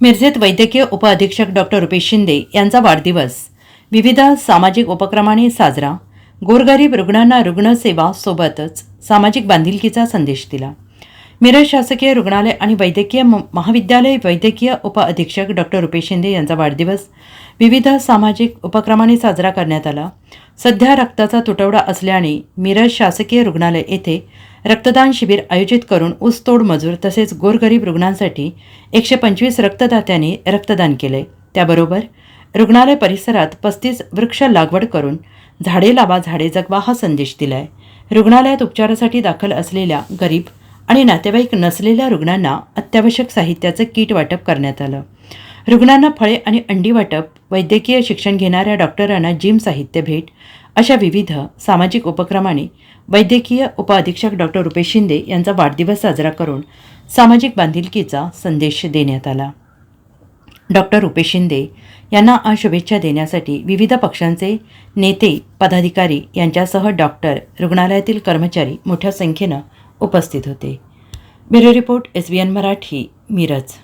मिरजेत वैद्यकीय उपअधीक्षक डॉक्टर रुपेश शिंदे यांचा वाढदिवस. विविध सामाजिक उपक्रमाने साजरा. गोरगरीब रुग्णांना रुग्णसेवा सोबतच सामाजिक बांधिलकीचा संदेश दिला. मिरज शासकीय रुग्णालय आणि वैद्यकीय म- महाविद्यालय वैद्यकीय उपअधीक्षक डॉक्टर रुपेश शिंदे यांचा वाढदिवस. विविध सामाजिक उपक्रमाने साजरा करण्यात आला. सध्या रक्ताचा तुटवडा असल्याने मिरज शासकीय रुग्णालय येथे रक्तदान शिबिर आयोजित करून ऊसतोड मजूर तसेच गोरगरीब रुग्णांसाठी एकशे पंचवीस रक्तदात्यांनी रक्तदान केले. त्याबरोबर रुग्णालय परिसरात पस्तीस वृक्ष लागवड करून झाडे लावा झाडे जगवा हा संदेश दिलाय. रुग्णालयात उपचारासाठी दाखल असलेल्या गरीब आणि नातेवाईक नसलेल्या रुग्णांना अत्यावश्यक साहित्याचं किट वाटप करण्यात आलं. रुग्णांना फळे आणि अंडी वाटप वैद्यकीय शिक्षण घेणाऱ्या डॉक्टरांना जिम साहित्य भेट अशा विविध सामाजिक उपक्रमाने वैद्यकीय उपअधीक्षक डॉक्टर रुपेश शिंदे यांचा वाढदिवस साजरा करून सामाजिक बांधिलकीचा संदेश देण्यात आला. डॉक्टर रुपेश शिंदे यांना आज शुभेच्छा देण्यासाठी विविध पक्षांचे नेते पदाधिकारी यांच्यासह डॉक्टर रुग्णालयातील कर्मचारी मोठ्या संख्येनं उपस्थित होते. Bureau report S B N Marathi Miraj.